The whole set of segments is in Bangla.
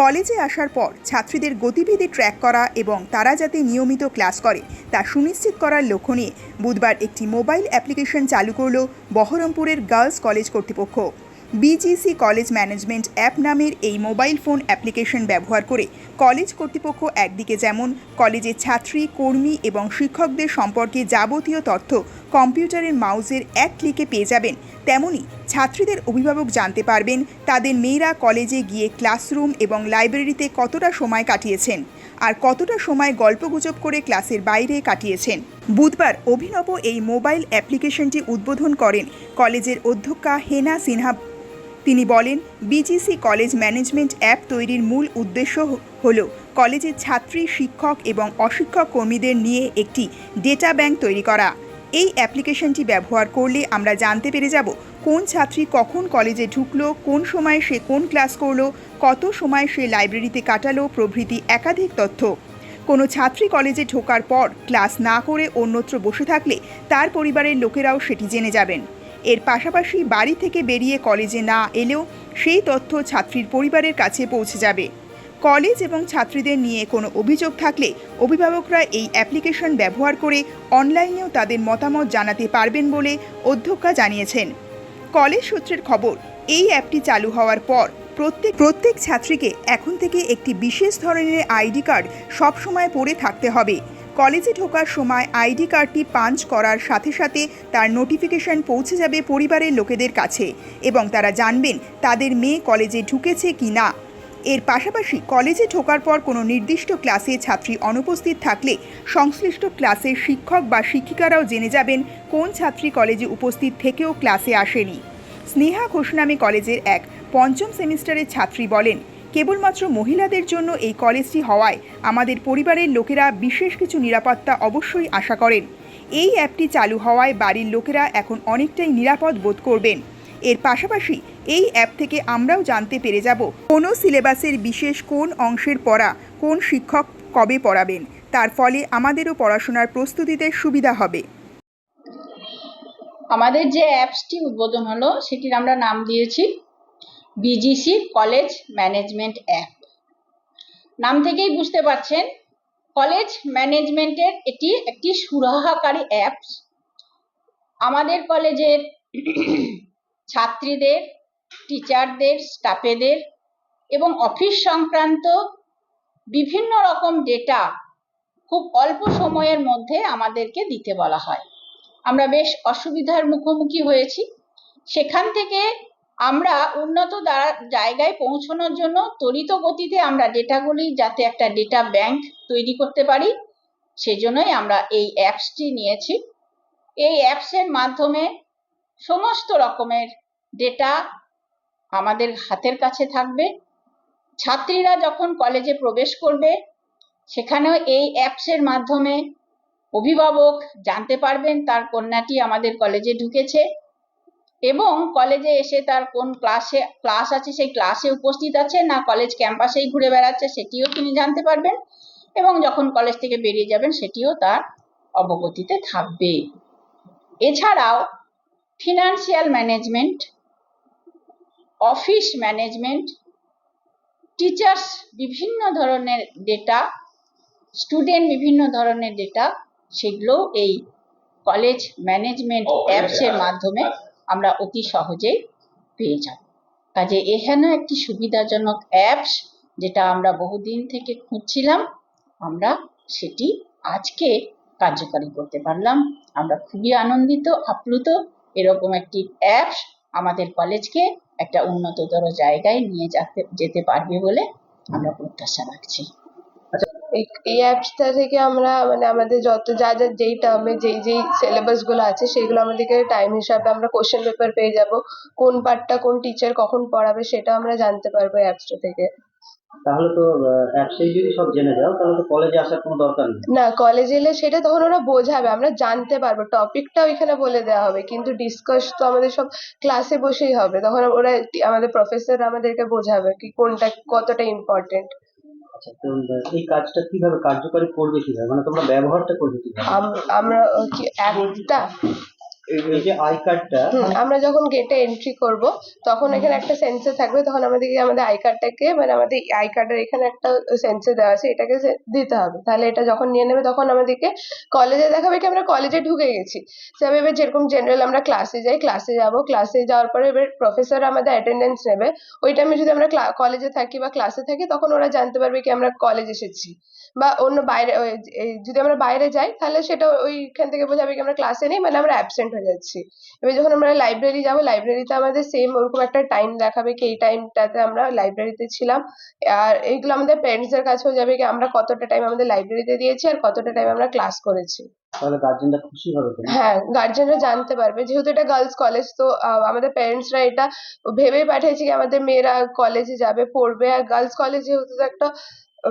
কলেজে আসার পর ছাত্রীদের গতিবিধি ট্র্যাক করা এবং তারা যাতে নিয়মিত ক্লাস করে, তা সুনিশ্চিত করার লক্ষ্য নিয়ে বুধবার একটি মোবাইল অ্যাপ্লিকেশন চালু করল বহরমপুরের গার্লস কলেজ কর্তৃপক্ষ। বিজিসি কলেজ ম্যানেজমেন্ট অ্যাপ নামের এই মোবাইল ফোন অ্যাপ্লিকেশন ব্যবহার করে কলেজ কর্তৃপক্ষ একদিকে যেমন কলেজের ছাত্রী, কর্মী এবং শিক্ষকদের সম্পর্কে যাবতীয় তথ্য কম্পিউটারের মাউসের এক ক্লিকে পেয়ে যাবেন, তেমনি ছাত্রীদের অভিভাবক জানতে পারবেন তাদের মেয়েরা কলেজে গিয়ে ক্লাসরুম এবং লাইব্রেরিতে কতটা সময় কাটিয়েছেন আর কতটা সময় গল্পগুজব করে ক্লাসের বাইরে কাটিয়েছেন। বুধবার অভিনব এই মোবাইল অ্যাপ্লিকেশনটি উদ্বোধন করেন কলেজের অধ্যক্ষা হেনা সিনহা তিনি বলেন বিজিসি কলেজ ম্যানেজমেন্ট অ্যাপ তৈরির মূল উদ্দেশ্য হল কলেজের ছাত্রী, শিক্ষক এবং অশিক্ষক কর্মীদের নিয়ে একটি ডেটা ব্যাংক তৈরি করা। এই অ্যাপ্লিকেশনটি ব্যবহার করলে আমরা জানতে পেরে যাব কোন ছাত্রী কখন কলেজে ঢুকলো, কোন সময় সে কোন ক্লাস করল, কত সময় সে লাইব্রেরিতে কাটালো প্রভৃতি একাধিক তথ্য। কোনো ছাত্রী কলেজে ঢোকার পর ক্লাস না করে অন্যত্র বসে থাকলে তার পরিবারের লোকেরাও সেটি জেনে যাবেন। এর পাশাপাশি বাড়ি থেকে বেরিয়ে কলেজে না এলেও সেই তথ্য ছাত্রীর পরিবারের কাছে পৌঁছে যাবে। কলেজ এবং ছাত্রীদের নিয়ে কোনো অভিযোগ থাকলে অভিভাবকরা এই অ্যাপ্লিকেশন ব্যবহার করে অনলাইনেও তাদের মতামত জানাতে পারবেন বলে অধ্যক্ষা জানিয়েছেন। কলেজ সূত্রের খবর, এই অ্যাপটি চালু হওয়ার পর প্রত্যেক প্রত্যেক ছাত্রীকে এখন থেকে একটি বিশেষ ধরনের আইডি কার্ড সবসময় পরে থাকতে হবে। কলেজে ঢোকার সময় আইডি কার্ডটি পাঞ্চ করার সাথে সাথে তার নোটিফিকেশন পৌঁছে যাবে পরিবারের লোকেদের কাছে এবং তারা জানবেন তাদের মেয়ে কলেজে ঢুকেছে কি না। এর পাশাপাশি কলেজে ঢোকার পর কোনো নির্দিষ্ট ক্লাসে ছাত্রী অনুপস্থিত থাকলে সংশ্লিষ্ট ক্লাসের শিক্ষক বা শিক্ষিকারাও জেনে যাবেন কোন ছাত্রী কলেজে উপস্থিত থেকেও ক্লাসে আসেনি। স্নেহা ঘোষ নামে কলেজের এক পঞ্চম সেমিস্টারের ছাত্রী বলেন কেবলমাত্র মহিলাদের জন্য এই কলেজটি হওয়ায় আমাদের পরিবারের লোকেরা বিশেষ কিছু নিরাপত্তা অবশ্যই আশা করেন। এই অ্যাপটি চালু হওয়ায় বাড়ির লোকেরা এখন অনেকটাই নিরাপদ বোধ করবেন। এর পাশাপাশি এই অ্যাপ থেকে আমরাও জানতে পেরে যাব কোনো সিলেবাসের বিশেষ কোন অংশের পড়া, কোন শিক্ষক কবে পড়াবেন। তার ফলে আমাদেরও পড়াশোনার প্রস্তুতিতে সুবিধা হবে। আমাদের যে অ্যাপসটি উদ্বোধন হলো, সেটির আমরা নাম দিয়েছি বিজিসি কলেজ ম্যানেজমেন্ট অ্যাপ নাম থেকেই বুঝতে পারছেন কলেজ ম্যানেজমেন্টের এটি একটি সুরাহাকারী অ্যাপস আমাদের কলেজের ছাত্রীদের টিচারদের স্টাফেদের এবং অফিস সংক্রান্ত বিভিন্ন রকম ডেটা খুব অল্প সময়ের মধ্যে আমাদেরকে দিতে বলা হয়। আমরা বেশ অসুবিধার মুখোমুখি হয়েছি। সেখান থেকে আমরা উন্নত জায়গায় পৌঁছানোর জন্য ত্বরিত গতিতে আমরা ডেটাগুলি যাতে একটা ডেটা ব্যাংক তৈরি করতে পারি, সেজন্যই আমরা এই অ্যাপসটি নিয়েছি। এই অ্যাপসের মাধ্যমে সমস্ত রকমের ডেটা আমাদের হাতের কাছে থাকবে। ছাত্রীরা যখন কলেজে প্রবেশ করবে, সেখানেও এই অ্যাপসের মাধ্যমে অভিভাবক জানতে পারবেন, তার কন্যাটি আমাদের কলেজে ঢুকেছে। এবং কলেজে এসে তার কোন ক্লাসে ক্লাস আছে সেই ক্লাসে উপস্থিত আছে না কলেজ ক্যাম্পাসেই ঘুরে বেড়াচ্ছে সেটিও তিনি জানতে পারবেন এবং যখন কলেজ থেকে বেরিয়ে যাবেন সেটিও তার অবগতিতে থাকবে। এছাড়াও financial management office management teachers বিভিন্ন ধরনের ডেটা স্টুডেন্ট বিভিন্ন ধরনের ডেটা সেগুলো এই কলেজ ম্যানেজমেন্ট অ্যাপসের মাধ্যমে আমরা অতি সহজেই পেয়ে যাব। কাজে এখানে একটি সুবিধাজনক অ্যাপস যেটা আমরা বহুদিন থেকে খুঁজছিলাম, আমরা সেটি আজকে কার্যকারী করতে পারলাম। আমরা খুবই আনন্দিত, আপ্লুত। এরকম একটি অ্যাপস আমাদের কলেজকে একটা উন্নততর জায়গায় নিয়ে যেতে যেতে পারবে বলে আমরা প্রত্যাশা রাখছি। এই এই অ্যাপসটা থেকে আমরা মানে আমাদের যত যা যা যেই টার্মে যেই যেই সিলেবাসগুলো আছে সেগুলো আমাদেরকে টাইম হিসাবে আমরা কোশ্চেন পেপার পেয়ে যাব। কোন পার্টটা কোন টিচার কখন পড়াবে সেটা আমরা জানতে পারব অ্যাপসটা থেকে। তাহলে তো অ্যাপসেই যদি সব জেনে যাও তাহলে তো কলেজে আসার কোনো দরকার নেই। না কলেজে এলে সেটা তখন ওরা বোঝাবে আমরা জানতে পারব। টপিকটা ওইখানে বলে দেওয়া হবে কিন্তু ডিসকাস তো আমাদের সব ক্লাসে বসেই হবে। তখন ওরা আমাদের প্রফেসর আমাদেরকে বোঝাবে কি কোনটা কতটা ইম্পর্টেন্ট আচ্ছা তো এই কাজটা কীভাবে কার্যকরী করবে কীভাবে? মানে তোমরা ব্যবহারটা করবে কীভাবে? আমরা কি অ্যাপটা আমরা যখন গেটে এন্ট্রি করব তখন এখানে একটা সেন্সর থাকবে তখন আমাদেরকে আমাদের আই কার্ডটাকে মানে আমাদের আই কার্ডের এখানে একটা সেন্সর দেওয়া আছে এটাকে দিতে হবে। তাহলে এটা যখন নিয়ে নেবে তখন আমাদেরকে কলেজে দেখাবে কি আমরা কলেজে ঢুকে গেছি। সেভাবে এবার যেরকম জেনারেল আমরা ক্লাসে যাই ক্লাসে যাব ক্লাসে যাওয়ার পরে এবার প্রফেসর আমাদের অ্যাটেন্ডেন্স নেবে। ওই টাইমে যদি আমরা কলেজে থাকি বা ক্লাসে থাকি তখন ওরা জানতে পারবে কি আমরা কলেজ এসেছি। বা অন্য বাইরে যদি আমরা বাইরে যাই তাহলে সেটা ওইখান থেকে বোঝাবে কি আমরা ক্লাসে নেই মানে আমরা অ্যাবসেন্ট হয়ে যাচ্ছি। এবার যখন আমরা লাইব্রেরি যাব লাইব্রেরিতে আমাদের সেম ওরকম একটা টাইম দেখাবে কি এই টাইমটাতে আমরা লাইব্রেরিতে ছিলাম। আর এইগুলো আমাদের প্যারেন্টসদের কাছেও যাবে কি আমরা কতটা টাইম আমাদের লাইব্রেরিতে দিয়েছি আর কতটা টাইম আমরা ক্লাস করেছি। তাহলে গার্জেনরা খুশি হবে হ্যাঁ গার্জেনরা জানতে পারবে। যেহেতু এটা গার্লস কলেজ তো আমাদের প্যারেন্টসরা এটা ভেবেই পাঠিয়েছে কি আমাদের মেয়েরা কলেজে যাবে পড়বে। আর গার্লস কলেজ যেহেতু একটা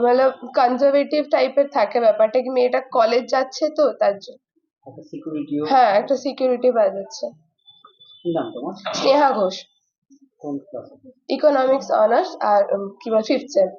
মানে কনজারভেটিভ টাইপের থাকে ব্যাপারটা কি মেয়েটা কলেজ যাচ্ছে তো তার জন্য। একটা সিকিউরিটিও হ্যাঁ একটা সিকিউরিটি কি নাম তোমার? স্নেহা ঘোষ। কোন ক্লাসে ইকোনমিক্স অনার্স আর কি বলে ফিফথ সেম